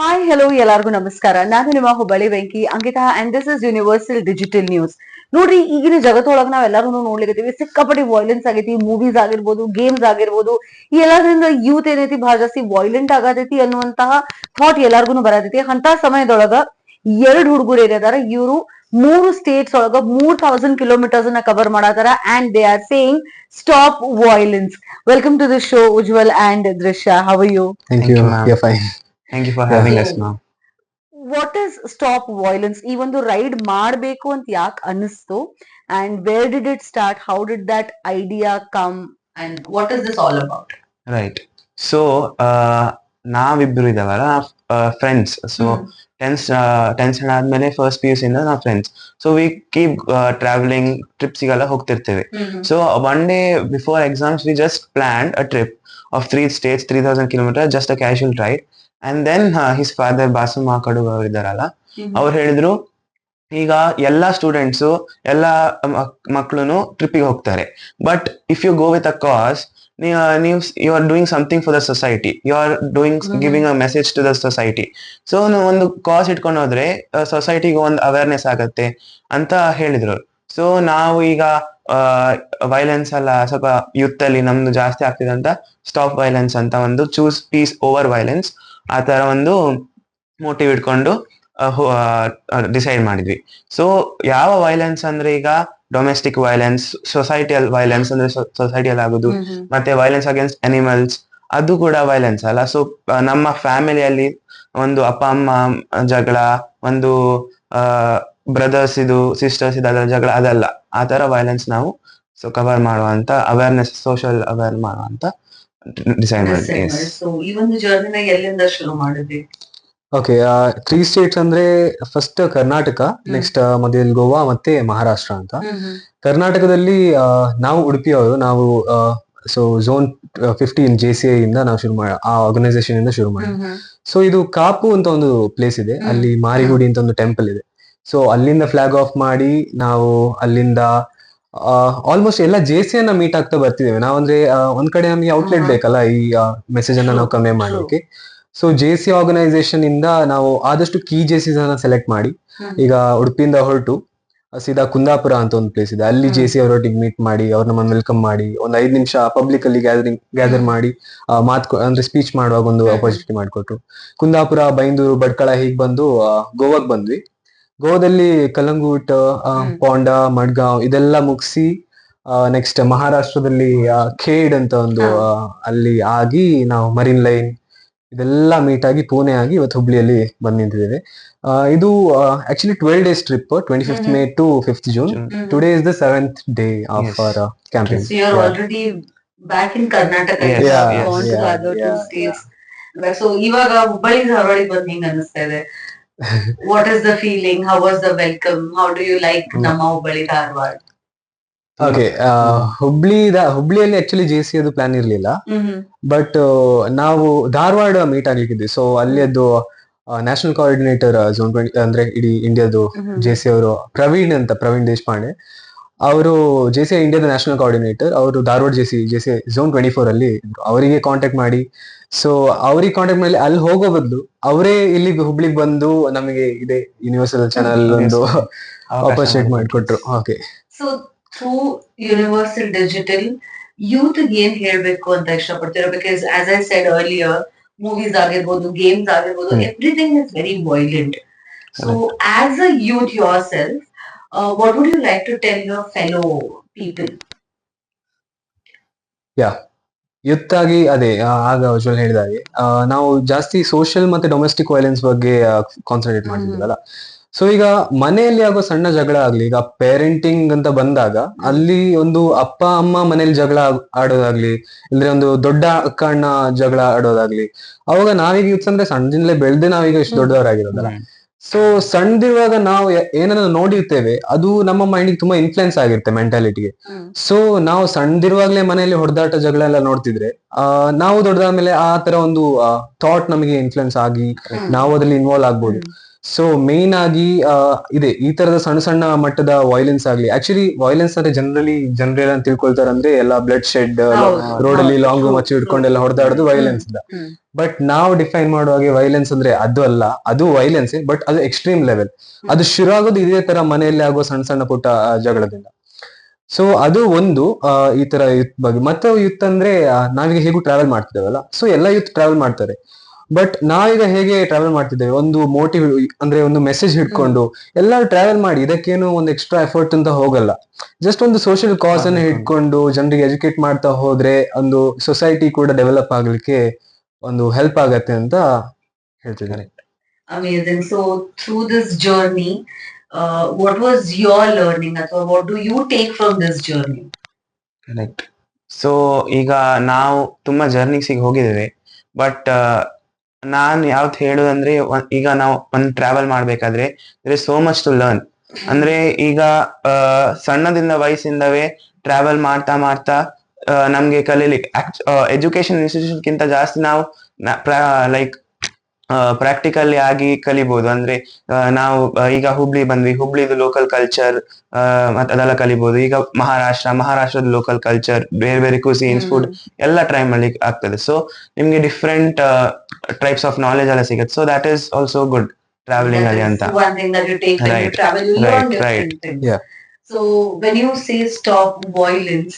Hi hello ಎಲ್ಲರಿಗೂ ನಮಸ್ಕಾರ. ನಾನು ನಿಮ್ಮ Hubballi Venki Ankita and this is universal digital news ನೋಡ್ರಿ ಈಗಿನ ಜಗತ್ತೊಳಗ ನಾವೆಲ್ಲರೂ ನೋಡ್ಲಿಕ್ಕೆ ಸಿಕ್ಕಾಪಟ್ಟಿ ವೈಲೆನ್ಸ್ ಆಗೈತಿ ಮೂವೀಸ್ ಆಗಿರ್ಬೋದು ಗೇಮ್ಸ್ ಆಗಿರ್ಬೋದು ಈ ಎಲ್ಲದರಿಂದ ಯೂತ್ ಏನೈತಿ ಬಹಳ ಜಾಸ್ತಿ ವೈಲೆಂಟ್ ಆಗತೈತಿ ಅನ್ನುವಂತಹ ಥಾಟ್ ಎಲ್ಲಾರ್ಗು ಬರತೈತಿ. ಅಂತ ಸಮಯದೊಳಗ ಎರಡು ಹುಡುಗರು ಏನಿದಾರ ಇವರು ಮೂರು ಸ್ಟೇಟ್ಸ್ ಒಳಗ ಮೂರ್ ಥೌಸಂಡ್ ಕಿಲೋಮೀಟರ್ಸ್ನ ಕವರ್ ಮಾಡತಾರ and they are saying stop violence welcome to the show Ujwal and Drishya how you Thank, Thank you. you, ma'am. You're fine. Thank you for having us, So- ma'am. What is stop violence ಈ ಒಂದು ride ಮಾಡಬೇಕು ಅಂತ ಯಾಕೆ ಅನಿಸ್ತು and where did it start how did that idea come and what is this all about Right. So, uh, ನಾವಿಬ್ರು ಇದಾವಲ್ಲ friends so tenth tenth standard ಆದ್ಮೇಲೆ first P U ಇಂದ ನಾವು friends so we keep traveling ಟ್ರಿಪ್ಸಿಗೆಲ್ಲ ಹೋಗ್ತಿರ್ತೇವೆ so one day before exams we just plan a trip of three states three thousand kilometer just a casual ride and then his father Basu Makadu ಅವ್ರು ಇದಾರಲ್ಲ ಅವ್ರು ಹೇಳಿದ್ರು ಈಗ ಎಲ್ಲಾ students ಎಲ್ಲಾ ಮಕ್ಕಳು ಟ್ರಿಪ್ಪಿಗೆ ಹೋಗ್ತಾರೆ. But if you go with a cause ನೀವು you are doing something for the society you are doing. Giving a message to the society so ಒಂದು ಕಾಸ್ ಇಟ್ಕೊಂಡು ಹೋದ್ರೆ ಸೊಸೈಟಿಗೆ ಒಂದು ಅವೇರ್ನೆಸ್ ಆಗತ್ತೆ ಅಂತ ಹೇಳಿದ್ರು. ಸೊ ನಾವು ಈಗ ವೈಲೆನ್ಸ್ ಎಲ್ಲ ಸ್ವಲ್ಪ ಯೂತ್ ಅಲ್ಲಿ ನಮ್ದು ಜಾಸ್ತಿ ಆಗ್ತಿದೆ ಅಂತ ಸ್ಟಾಪ್ ವೈಲೆನ್ಸ್ ಅಂತ ಒಂದು ಚೂಸ್ ಪೀಸ್ ಓವರ್ ವೈಲೆನ್ಸ್ ಆ ತರ ಒಂದು ಮೋಟಿವ್ ಇಟ್ಕೊಂಡು ಡಿಸೈಡ್ ಮಾಡಿದ್ವಿ. ಸೊ ಯಾವ ವೈಲೆನ್ಸ್ ಅಂದ್ರೆ ಈಗ ಡೊಮೆಸ್ಟಿಕ್ ವೈಲೆನ್ಸ್ ಸೊಸೈಟಿಯಲ್ ವೈಲೆನ್ಸ್ ಅಂದ್ರೆ ಸೊಸೈಟಿಯಲ್ ಆಗುದು ಮತ್ತೆ ವೈಲೆನ್ಸ್ ಅಗೇನ್ಸ್ಟ್ ಅನಿಮಲ್ಸ್ ಅದು ಕೂಡ ವೈಲೆನ್ಸ್ ಅಲ್ಲ. ಸೊ ನಮ್ಮ ಫ್ಯಾಮಿಲಿಯಲ್ಲಿ ಒಂದು ಅಪ್ಪ ಅಮ್ಮ ಜಗಳ ಒಂದು ಬ್ರದರ್ಸ್ ಇದು ಸಿಸ್ಟರ್ಸ್ ಇದೆಲ್ಲ ಜಗಳ ಅದಲ್ಲ. ಆ ತರ ವೈಲೆನ್ಸ್ ನಾವು ಸೊ ಕವರ್ ಮಾಡುವಂತ ಅವೇರ್ನೆಸ್ ಸೋಷಿಯಲ್ ಅವೇರ್ ಮಾಡುವಂತ ಡಿಸೈಡ್ ಮಾಡಿದ್ವಿ. ಸೊ ಈ ಒಂದು ಜರ್ನಿನ ಎಲ್ಲಿಂದ ಶುರು ಮಾಡಿದ್ವಿ ಓಕೆ ತ್ರೀ ಸ್ಟೇಟ್ಸ್ ಅಂದ್ರೆ ಫಸ್ಟ್ ಕರ್ನಾಟಕ ನೆಕ್ಸ್ಟ್ ಮಧ್ಯದಲ್ಲಿ ಗೋವಾ ಮತ್ತೆ ಮಹಾರಾಷ್ಟ್ರ ಅಂತ. ಕರ್ನಾಟಕದಲ್ಲಿ ಆ, ನಾವು ಉಡುಪಿಯವರು ನಾವು so zone fifteen J C I ಇಂದ ನಾವು ಶುರು ಮಾಡ ಆ ಆರ್ಗನೈಸೇಷನ್ ಇಂದ ಶುರು ಮಾಡಿ ಸೊ ಇದು ಕಾಪು ಅಂತ ಒಂದು ಪ್ಲೇಸ್ ಇದೆ. ಅಲ್ಲಿ ಮಾರಿಗುಡಿ ಅಂತ ಒಂದು ಟೆಂಪಲ್ ಇದೆ. ಸೊ ಅಲ್ಲಿಂದ ಫ್ಲಾಗ್ ಆಫ್ ಮಾಡಿ ನಾವು ಅಲ್ಲಿಂದ ಆಲ್ಮೋಸ್ಟ್ ಎಲ್ಲ ಜೆ ಸಿ ಅನ್ನ ಮೀಟ್ ಆಗ್ತಾ ಬರ್ತಿದ್ದೇವೆ. ನಾವಂದ್ರೆ ಅಂದ್ರೆ ಒಂದ್ ಕಡೆ ನಮಗೆ ಔಟ್ಲೆಟ್ ಬೇಕಲ್ಲ ಈ ಮೆಸೇಜ್ ಅನ್ನ ನಾವು ಕಮ್ಮಿ. ಮಾಡ್ಲಿಕ್ಕೆ. ಸೊ ಜೆ ಸಿ ಆರ್ಗನೈಸೇಷನ್ ಇಂದ ನಾವು ಆದಷ್ಟು ಕೀ ಜೆಸಿಸ್ ಅನ್ನ ಸೆಲೆಕ್ಟ್ ಮಾಡಿ. ಈಗ ಉಡುಪಿಯಿಂದ ಹೊರಟು ಸೀದಾ ಕುಂದಾಪುರ ಅಂತ ಒಂದು ಪ್ಲೇಸ್ ಇದೆ. ಅಲ್ಲಿ. ಜೆ ಸಿ ಅವರೊಟ್ಟಿಗೆ ಮೀಟ್ ಮಾಡಿ ಅವ್ರನ್ನ ನಮ್ಮನ್ನ ವೆಲ್ಕಮ್ ಮಾಡಿ ಒಂದ್ ಐದು ನಿಮಿಷ ಪಬ್ಲಿಕ್ ಅಲ್ಲಿ ಗ್ಯಾದರಿಂಗ್ ಗ್ಯಾದರ್ ಮಾಡಿ ಮಾತು ಅಂದ್ರೆ ಸ್ಪೀಚ್ ಮಾಡುವಾಗ ಒಂದು. ಅಪರ್ಚುನಿಟಿ ಮಾಡಿಕೊಟ್ರು. ಕುಂದಾಪುರ ಬೈಂದೂರು ಭಟ್ಕಳ ಹೀಗೆ ಬಂದು ಗೋವಾಗ್ ಬಂದ್ವಿ. ಗೋವಾದಲ್ಲಿ ಕಲಂಗೂಟ್. ಪೋಂಡ ಮಡ್ಗಾಂವ್ ಇದೆಲ್ಲ ಮುಗಿಸಿ ನೆಕ್ಸ್ಟ್ ಮಹಾರಾಷ್ಟ್ರದಲ್ಲಿ ಆ, ಖೇಡ್ ಅಂತ ಒಂದು ಅಲ್ಲಿ ಆಗಿ ನಾವು ಮರಿನ್ ಲೈನ್ ಇದೆಲ್ಲ ಮೀಟ್ ಆಗಿ ಪುಣೆ ಆಗಿ ಇವತ್ತು ಹುಬ್ಳಿಯಲ್ಲಿ ಬಂದ್ ನಿಂತಿದ್ದೇವೆ. ಆ, ಇದು actually twelve days trip twenty fifth. May to fifth June June. Today is the seventh day of. Our campaign back in Karnataka ಇವಾಗ ಹುಬ್ಬಳ್ಳಿ ಧಾರವಾಡಿ ಬಂದ್ ಹೆಂಗ್ ಅನಿಸ್ತಾ ಇದೆ? What is the feeling how was the welcome how do you like. ನಮ್ಮ Hubballi Dharwad okay Hubli ಹುಬ್ಳಿಯಲ್ಲಿ actually J C ಅದು plan ಇರ್ಲಿಲ್ಲ. ಬಟ್ ನಾವು ಧಾರವಾಡ ಮೀಟ್ ಆಗ್ಲಿಕ್ಕಿದ್ವಿ. ಸೊ ಅಲ್ಲಿ ಅದು ನ್ಯಾಷನಲ್ ಕೋಆರ್ಡಿನೇಟರ್ ಝೋನ್ ಟ್ವೆಂಟಿ ಅಂದ್ರೆ ಇಡೀ ಇಂಡಿಯಾದು ಜೆ ಸಿ ಅವರು ಪ್ರವೀಣ್ ಅಂತ ಪ್ರವೀಣ್ ದೇಶಪಾಂಡೆ. ಅವರು ಜೆ ಸಿ ಇಂಡಿಯಾದ ನ್ಯಾಷನಲ್ ಕೋಆರ್ಡಿನೇಟರ್ ಅವರು Dharwad J C J C zone twenty four ಅಲ್ಲಿ ಅವರಿಗೆ ಕಾಂಟ್ಯಾಕ್ಟ್ ಮಾಡಿ. ಸೊ ಅವ್ರಿಗೆ ಕಾಂಟ್ಯಾಕ್ಟ್ ಮಾಡಿ ಅಲ್ಲಿ ಹೋಗೋ ಬದಲು ಅವರೇ ಇಲ್ಲಿ ಹುಬ್ಳಿಗೆ ಬಂದು ನಮಗೆ ಇದೆ ಯೂನಿವರ್ಸಲ್ ಚಾನಲ್ ಒಂದು ಅಪರ್ಚುನಿಟಿ ಮಾಡಿಕೊಟ್ರು. Okay so through universal digital youth ಏನ್ ಹೇಳ್ಬೇಕು ಅಂತ ಇಷ್ಟಪಡ್ತೀರಾ? Because as I said earlier movies ಆಗಿರ್ಬೋದು ಗೇಮ್ಸ್ ಆಗಿರ್ಬೋದು. Everything is very violent so as a youth yourself what would you like to tell your fellow people? Youth ಆಗಿ ಅದೇ ಆಗ ಉಜ್ವಲ್ ಹೇಳಿದ ಹಾಗೆ. ನಾವು ಜಾಸ್ತಿ ಸೋಷಿಯಲ್ ಮತ್ತೆ ಡೊಮೆಸ್ಟಿಕ್ ವೈಲೆನ್ಸ್ ಬಗ್ಗೆ ಕಾನ್ಸಂಟ್ರೇಟ್ ಮಾಡ್ತಿದ್ವಲ್ಲ. ಸೊ ಈಗ ಮನೆಯಲ್ಲಿ ಆಗೋ ಸಣ್ಣ ಜಗಳ ಆಗ್ಲಿ ಈಗ ಪೇರೆಂಟಿಂಗ್ ಅಂತ ಬಂದಾಗ ಅಲ್ಲಿ ಒಂದು ಅಪ್ಪ ಅಮ್ಮ ಮನೇಲಿ ಜಗಳ ಆಡೋದಾಗ್ಲಿ ಇಲ್ದ್ರೆ ಒಂದು ದೊಡ್ಡ ಅಕ್ಕ ಅಣ್ಣ ಜಗಳ ಆಡೋದಾಗ್ಲಿ ಅವಾಗ ನಾವೀಗ ಯುತ್ ಅಂದ್ರೆ ಸಣ್ಣದಿಂದಲೇ ಬೆಳ್ದೆ ನಾವೀಗ ಇಷ್ಟು ದೊಡ್ಡವರಾಗಿರೋದಲ್ಲ. ಸೊ ಸಣ್ಣದಿರುವಾಗ ನಾವು ಏನನ್ನ ನೋಡಿರ್ತೇವೆ ಅದು ನಮ್ಮ ಮೈಂಡಿಗೆ ತುಂಬಾ ಇನ್ಫ್ಲುಯೆನ್ಸ್ ಆಗಿರುತ್ತೆ ಮೆಂಟಾಲಿಟಿಗೆ ಸೊ ನಾವು ಸಣ್ಣದಿರುವಾಗಲೇ ಮನೆಯಲ್ಲಿ ಹೊಡೆದಾಟ ಜಗಳ ಎಲ್ಲ ನೋಡ್ತಿದ್ರೆ ನಾವು ದೊಡ್ಡದಾದ್ಮೇಲೆ ಆ ತರ ಒಂದು ಥಾಟ್ ನಮಗೆ ಇನ್ಫ್ಲುಯೆನ್ಸ್ ಆಗಿ ನಾವು ಅದ್ರಲ್ಲಿ ಇನ್ವಾಲ್ವ್ ಆಗ್ಬೋದು. ಸೊ ಮೇನ್ ಆಗಿ ಇದೆ ಈ ತರದ ಸಣ್ಣ ಸಣ್ಣ ಮಟ್ಟದ ವೈಲೆನ್ಸ್ ಆಗ್ಲಿ ಆಕ್ಚುಲಿ ವೈಲೆನ್ಸ್ ಅಂದ್ರೆ ಜನರಲಿ ಜನರಲ್ ಅಂತ ತಿಳ್ಕೊಳ್ತಾರೆ ಅಂದ್ರೆ ಎಲ್ಲ ಬ್ಲಡ್ ಶೆಡ್ ರೋಡ್ ಅಲ್ಲಿ ಲಾಂಗ್ ಮಚ್ಚಿ ಹಿಡ್ಕೊಂಡೆಲ್ಲ ಹೊಡೆದಾಡೋದು ವೈಲೆನ್ಸ್ ಇಂದ. ಬಟ್ ನಾವು ಡಿಫೈನ್ ಮಾಡುವಾಗೆ ವೈಲೆನ್ಸ್ ಅಂದ್ರೆ ಅದು ಅಲ್ಲ ಅದು ವೈಲೆನ್ಸ್ ಬಟ್ ಅದು ಎಕ್ಸ್ಟ್ರೀಮ್ ಲೆವೆಲ್ ಅದು ಶುರು ಆಗೋದು ಇದೇ ತರ ಮನೆಯಲ್ಲಿ ಆಗುವ ಸಣ್ಣ ಸಣ್ಣ ಪುಟ್ಟ ಜಗಳದಿಂದ. ಸೊ ಅದು ಒಂದು ಈ ತರ ಯುತ್ ಬಗ್ಗೆ. ಮತ್ತೆ ಯುತ್ ಅಂದ್ರೆ ನಾವೀಗ ಹೇಗೂ ಟ್ರಾವೆಲ್ ಮಾಡ್ತಿದ್ದೇವಲ್ಲ. ಸೊ ಎಲ್ಲ ಯುತ್ ಟ್ರಾವೆಲ್ ಮಾಡ್ತಾರೆ. ಬಟ್ ನಾವೀಗ ಹೇಗೆ ಟ್ರಾವೆಲ್ ಮಾಡ್ತಿದ್ದೇವೆ? ಒಂದು ಮೋಟಿವ್ ಅಂದ್ರೆ ಒಂದು ಮೆಸೇಜ್ ಹಿಡ್ಕೊಂಡು ಎಲ್ಲರೂ ಟ್ರಾವೆಲ್ ಮಾಡಿ ಇದಕ್ಕೇನು ಒಂದು ಎಕ್ಸ್ಟ್ರಾ ಎಫರ್ಟ್ ಅಂತ ಹೋಗಲ್ಲ. ಜಸ್ಟ್ ಒಂದು ಸೋಷಿಯಲ್ ಕಾಸ್ ಅನ್ನು ಹಿಡ್ಕೊಂಡು ಜನರಿಗೆ ಎಜುಕೇಟ್ ಮಾಡ್ತಾ ಹೋದ್ರೆ ಒಂದು ಸೊಸೈಟಿ ಕೂಡ ಡೆವಲಪ್ ಆಗ್ಲಿಕ್ಕೆ ಒಂದು ಹೆಲ್ಪ್ ಆಗತ್ತೆ ಅಂತ ಹೇಳ್ತಿದ್ದಾರೆ. Amazing. So through this journey, uh, what was your learning? Or what do you take from this journey? Correct so ಈಗ ನಾವು ತುಂಬಾ ಜರ್ನಿಸಿಗೆ ಹೋಗಿದ್ದೇವೆ. ಬಟ್ ನಾನು ಯಾವ್ದು ಹೇಳುದಂದ್ರೆ ಈಗ ನಾವು ಒಂದು ಟ್ರಾವೆಲ್ ಮಾಡ್ಬೇಕಾದ್ರೆ there is so much to learn ಅಂದ್ರೆ ಈಗ ಆ, ಸಣ್ಣದಿಂದ ವಯಸ್ಸಿಂದವೇ ಟ್ರಾವೆಲ್ ಮಾಡ್ತಾ ಮಾಡ್ತಾ ನಮ್ಗೆ ಕಲೀಲಿಕ್ಕೆ ಎಜುಕೇಶನ್ ಇನ್ಸ್ಟಿಟ್ಯೂಷನ್ಗಿಂತ ಜಾಸ್ತಿ ನಾವು ಲೈಕ್ ಪ್ರಾಕ್ಟಿಕಲಿ ಆಗಿ ಕಲಿಬಹುದು ಅಂದ್ರೆ ನಾವು ಈಗ ಹುಬ್ಳಿ ಬಂದ್ವಿ. ಹುಬ್ಳಿದು ಲೋಕಲ್ ಕಲ್ಚರ್ ಮತ್ತೆ ಅದೆಲ್ಲ ಕಲಿಬಹುದು ಈಗ ಮಹಾರಾಷ್ಟ್ರ ಮಹಾರಾಷ್ಟ್ರದ ಲೋಕಲ್ ಕಲ್ಚರ್ ಬೇರೆ ಬೇರೆ ಕುಸಿನ್ಸ್ ಫುಡ್ ಎಲ್ಲ ಟ್ರೈ ಮಾಡ್ಲಿಕ್ಕೆ ಆಗ್ತದೆ. ಸೊ ನಿಮ್ಗೆ ಡಿಫ್ರೆಂಟ್ ಟೈಪ್ಸ್ ಆಫ್ ನಾಲೆಜ್ ಎಲ್ಲ ಸಿಗುತ್ತೆ. So that is also good travelling ಅಲ್ಲಿ ಅಂತ. So when you say stop violence,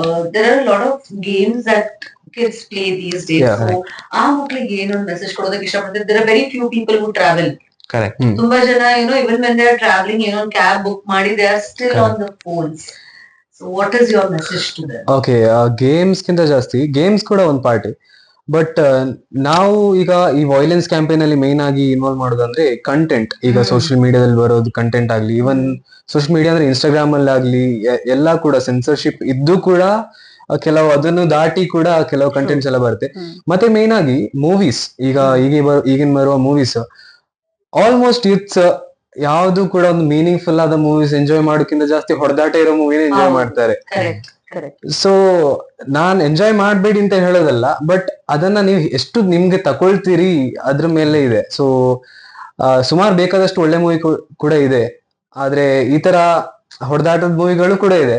uh, there are a lot of games that kids play these days. Yeah, so ಆ ಮಕ್ಳಿಗೆ ಏನೊಂದು message ಕೊಡೋದಕ್ಕೆ ಇಷ್ಟಪಡ್ತಾರೆ? There are very few people who travel ತುಂಬಾ ಜನ ಏನೋ even when they are travelling ಏನೋ cab book ಮಾಡಿ they are still on the phones what is your message to them okay games ಗಿಂತ ಜಾಸ್ತಿ ಗೇಮ್ಸ್ ಕೂಡ ಒಂದು ಪಾರ್ಟಿ ಬಟ್ ನಾವು ಈಗ ಈ ವೈಲೆನ್ಸ್ ಕ್ಯಾಂಪೇನ್ ಅಲ್ಲಿ ಮೇನ್ ಆಗಿ ಇನ್ವಾಲ್ವ್ ಮಾಡೋದಂದ್ರೆ ಕಂಟೆಂಟ್ ಈಗ. ಸೋಷಿಯಲ್ ಮೀಡಿಯಾದಲ್ಲಿ ಬರೋದು ಕಂಟೆಂಟ್ ಆಗ್ಲಿ ಈವನ್ ಸೋಷಿಯಲ್ ಮೀಡಿಯಾ ಅಂದ್ರೆ ಇನ್ಸ್ಟಾಗ್ರಾಮ್ ಅಲ್ಲಿ ಆಗ್ಲಿ ಎಲ್ಲಾ ಕೂಡ ಸೆನ್ಸರ್ಶಿಪ್ ಇದ್ದು ಕೂಡ ಕೆಲವು ಅದನ್ನು ದಾಟಿ ಕೂಡ ಕೆಲವು ಕಂಟೆಂಟ್ಸ್ ಎಲ್ಲ ಬರುತ್ತೆ. ಮತ್ತೆ ಮೇನ್ ಆಗಿ ಮೂವೀಸ್ ಈಗ ಈಗ ಈಗಿನ ಬರುವ ಮೂವೀಸ್ ಆಲ್ಮೋಸ್ಟ್ ಇಟ್ಸ್ ಯಾವ್ದು ಕೂಡ ಒಂದು ಮೀನಿಂಗ್ಫುಲ್ ಆದ ಮೂವೀಸ್ ಎಂಜಾಯ್ ಮಾಡೋಕ್ಕಿಂತ ಜಾಸ್ತಿ ಹೊಡೆದಾಟ ಇರೋ ಮೂವಿನ ಎಂಜಾಯ್ ಮಾಡ್ತಾರೆ. ಸೊ ನಾನ್ ಎಂಜಾಯ್ ಮಾಡ್ಬೇಡಿ ಅಂತ ಹೇಳೋದಲ್ಲ ಬಟ್ ಅದನ್ನ ನೀವು ಎಷ್ಟು ನಿಮ್ಗೆ ತಕೊಳ್ತೀರಿ ಅದ್ರ ಮೇಲೆ ಇದೆ. ಸೊ ಸುಮಾರು ಬೇಕಾದಷ್ಟು ಒಳ್ಳೆ ಮೂವಿ ಕೂಡ ಇದೆ. ಆದ್ರೆ ಈ ತರ ಹೊಡೆದಾಟದ ಮೂವಿಗಳು ಕೂಡ ಇದೆ.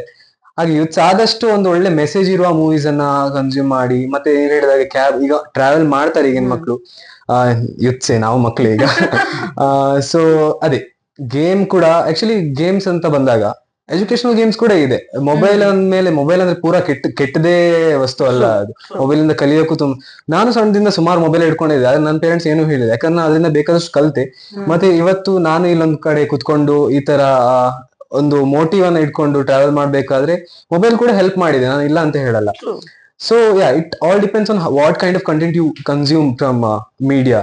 ಹಾಗೆ ಆದಷ್ಟು ಒಂದು ಒಳ್ಳೆ ಮೆಸೇಜ್ ಇರುವ ಮೂವೀಸ್ ಅನ್ನ ಕನ್ಸ್ಯೂಮ್ ಮಾಡಿ ಮತ್ತೆ ಏನ್ ಹೇಳಿದಾಗ ಕ್ಯಾಬ್ ಈಗ ಟ್ರಾವೆಲ್ ಮಾಡ್ತಾರೆ ಈಗಿನ ಮಕ್ಳು. ಮಕ್ಕಳು ಯುತ್ಸೆ ನಾವು ಮಕ್ಕಳು ಈಗ. ಸೊ ಅದೇ ಗೇಮ್ ಕೂಡ ಆಕ್ಚುಲಿ ಗೇಮ್ಸ್ ಅಂತ ಬಂದಾಗ ಎಜುಕೇಶನಲ್ ಗೇಮ್ಸ್ ಕೂಡ ಇದೆ. ಮೊಬೈಲ್. ಅಂದ್ಮೇಲೆ ಮೊಬೈಲ್ ಅಂದ್ರೆ ಪೂರಾ ಕೆಟ್ಟ ಕೆಟ್ಟದೇ ವಸ್ತು ಅಲ್ಲ ಅದು. ಮೊಬೈಲ್ ಇಂದ ಕಲಿಯೋಕು ತುಂಬ ನಾನು ಸಣ್ಣದಿಂದ ಸುಮಾರು ಮೊಬೈಲ್ ಹಿಡ್ಕೊಂಡಿದ್ದೆ ಆದ್ರೆ ನನ್ನ ಪೇರೆಂಟ್ಸ್ ಏನು ಹೇಳಿದೆ ಯಾಕಂದ್ರೆ ಅದರಿಂದ ಬೇಕಾದಷ್ಟು ಕಲಿತೆ. ಮತ್ತೆ ಇವತ್ತು ನಾನು ಇಲ್ಲೊಂದ್ ಕಡೆ ಕುತ್ಕೊಂಡು ಈ ತರ ಒಂದು ಮೋಟಿವ್ ಅನ್ನ ಇಟ್ಕೊಂಡು ಟ್ರಾವೆಲ್ ಮಾಡ್ಬೇಕಾದ್ರೆ ಮೊಬೈಲ್ ಕೂಡ ಹೆಲ್ಪ್ ಮಾಡಿದೆ ನಾನು ಇಲ್ಲ ಅಂತ ಹೇಳಲ್ಲ. So yeah it all depends on what kind of content you consume from media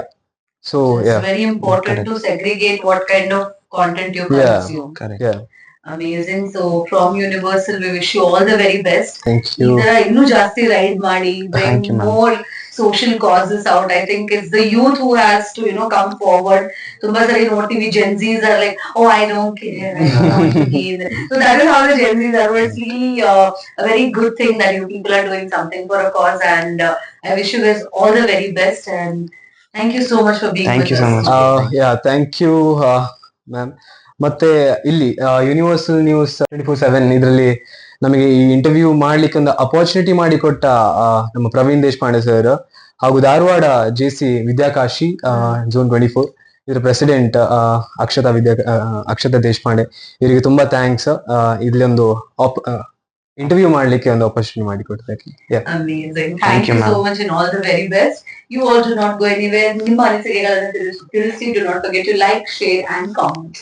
so yeah important Correct. to segregate what kind of content you Yeah. Correct Yeah Amazing. So from Universal, we wish you all the very best. Thank ಈ you ತರ ಇನ್ನೂ ಜಾಸ್ತಿ ride ಮಾಡಿ bring Thank you, ma'am. more social causes out. I think it's the youth who has to, you know, come forward. ತುಂಬಾ ಸರಿ ನೋಡ್ತೀವಿ Gen Zs are like, oh, I don't care. I don't want to be in it." So that is how the Gen Zs are. But It's really uh, a very good thing that you people are doing something for a cause. And uh, I wish you guys all the very best. And thank you so much for being Thank with you so us. much. today. Yeah thank you ma'am ಮತ್ತೆ ಇಲ್ಲಿ universal news twenty four seven ಇದರಲ್ಲಿ ನಮಗೆ ಈ interview ಮಾಡ್ಲಿಕ್ಕೆ ಒಂದು opportunity ಮಾಡಿಕೊಟ್ಟ ನಮ್ಮ Praveen Deshpande sir ಹಾಗೂ Dharwad J C Vidyakashi June twenty four ಇದರ ಪ್ರೆಸಿಡೆಂಟ್ ಅಕ್ಷತಾ ವಿದ್ಯಾ ಅಕ್ಷತಾ ದೇಶಪಾಂಡೆ ಇವರಿಗೆ ತುಂಬಾ ಥ್ಯಾಂಕ್ಸ್ ಇಲ್ಲಿ ಒಂದು ಇಂಟರ್ವ್ಯೂ ಮಾಡ್ಲಿಕ್ಕೆ ಒಂದು opportunity ಮಾಡಿಕೊಟ್ಟದಕ್ಕೆ yeah. You all do not ನಿಮ್ಮ ಅನಿಸಿಕೆಗಳನ್ನು ತಿಳಿಸಿ. Do not to like, share and comment.